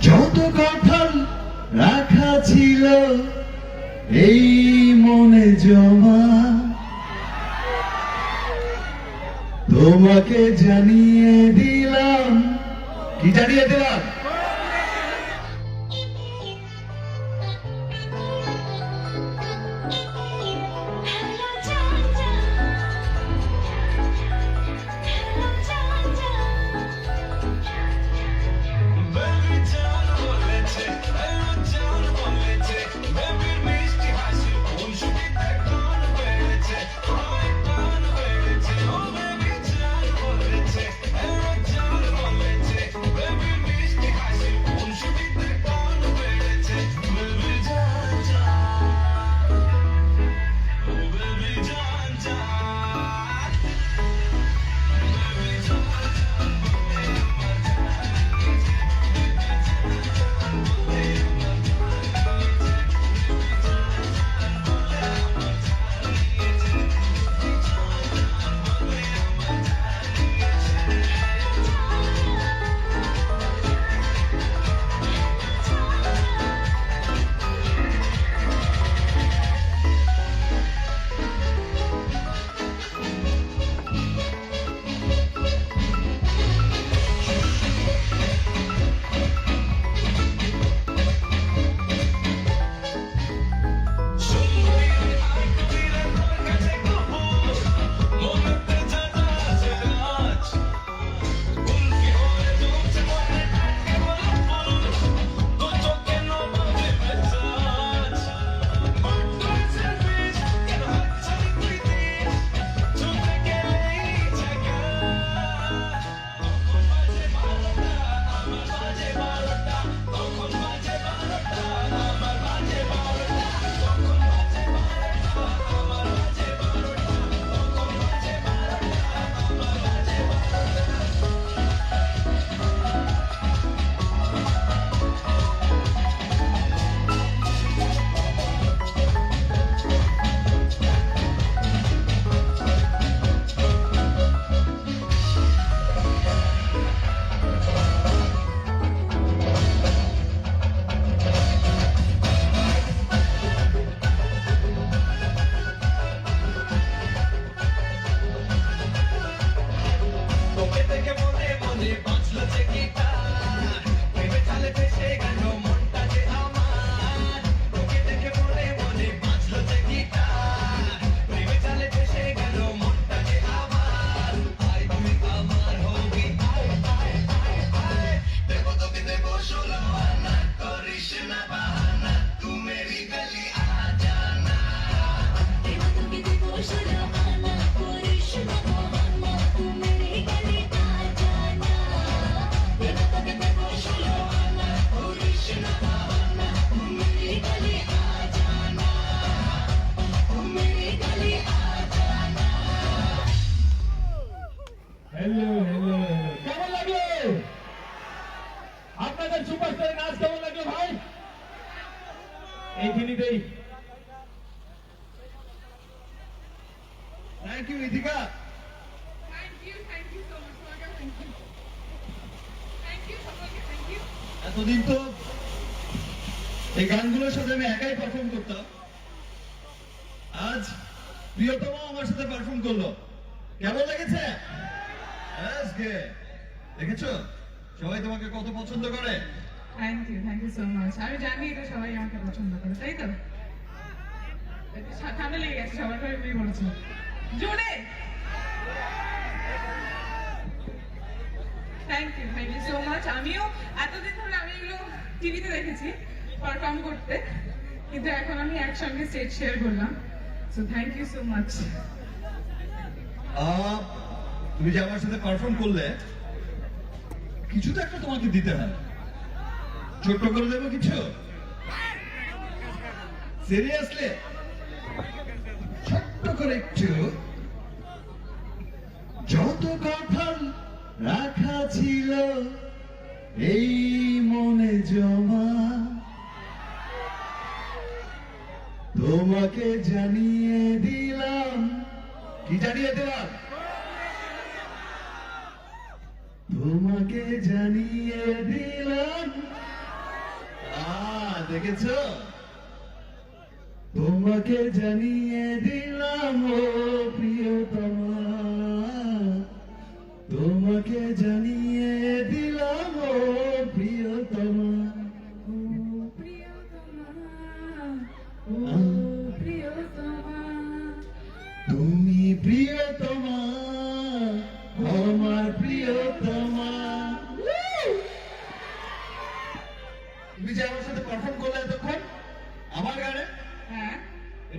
যত কথা রাখা ছিল এই মনে জমা। তোমাকে জানিয়ে দিলাম। কি জানিয়ে দিলাম? You, Sagar. Thank you. এতদিন তো এই গানগুলোর সাথে আমি একাই পারফর্ম করতাম। আজ প্রিয়তম আমার সাথে পারফর্ম করল। কেমন লেগেছে. দেখেছ? সবাই তোমাকে কত পছন্দ করে? Thank you, thank you so much. আমি জানি এটা সবাই আমাকে পছন্দ করে, তাই তো? ঠান্ডা লেগে গেছে সবার এমনি বলেছে জোরে thank you thank you so much আমিও এতদিন ধরে আমি এগুলো টিভিতে দেখেছি পারফর্ম করতে। কিন্তু এখন আমি একসঙ্গে স্টেজ শেয়ার করলাম। So thank you so much তুমি যে আমার সাথে পারফর্ম করলে কিছু তো একটা তোমাকে দিতে হয়। ছোট্ট করে দেবো কিছু? সিরিয়াসলি ছোট্ট করে একটু। যত কথা রাখা ছিল, এই মনে জমা। তোমাকে জানিয়ে দিলাম। কি জানিয়ে দিলাম তোমাকে জানিয়ে দিলাম। দেখেছ? তোমাকে জানিয়ে দিলাম ও প্রিয়তমা। তোমাকে জানিয়ে দিলাম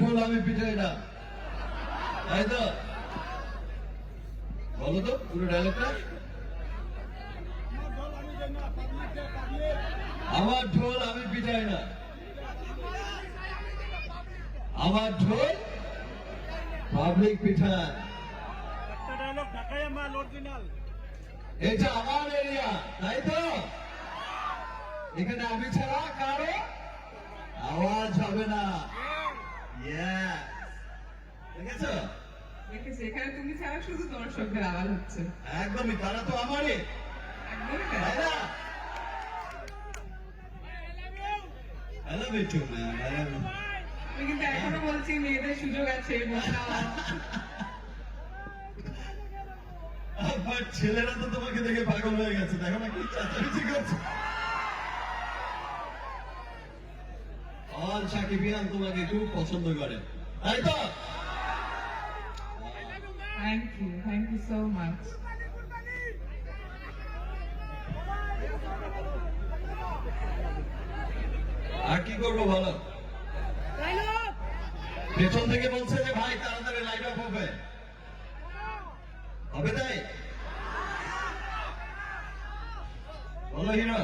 ঢোল আমি পিটাই না। তাই তো? বলো তো পুরো ডায়লগটা আমার ঢোল আমি পিটাই না। আমার ঢোল পাবলিক পিঠায় এটা আমার এরিয়া তাই তো? এখানে আমি ছাড়া কারও আওয়াজ হবে না. দেখেছ দেখেছি, এখানে তুমি ছাড়া শুধু দর্শকদের আওয়াজ হচ্ছে একদমই তারা তো আমারই একদমই তাই তাই। না I love you too, man. I love you. আমি কিন্তু এখনও বলছি মেয়েদের সুযোগ আছে। আমার ছেলেরা তো তোমাকে দেখে পাগল হয়ে গেছে দেখো না কি চাচামিচি করছে অল সাকিবিয়ান তোমাকে খুব পছন্দ করে। তাই তো? Thank you thank you so much আর কি করব পেছন থেকে বলছে যে ভাই তাড়াতাড়ি লাইট অফ হবে। হবে তাই? বলো হিরো।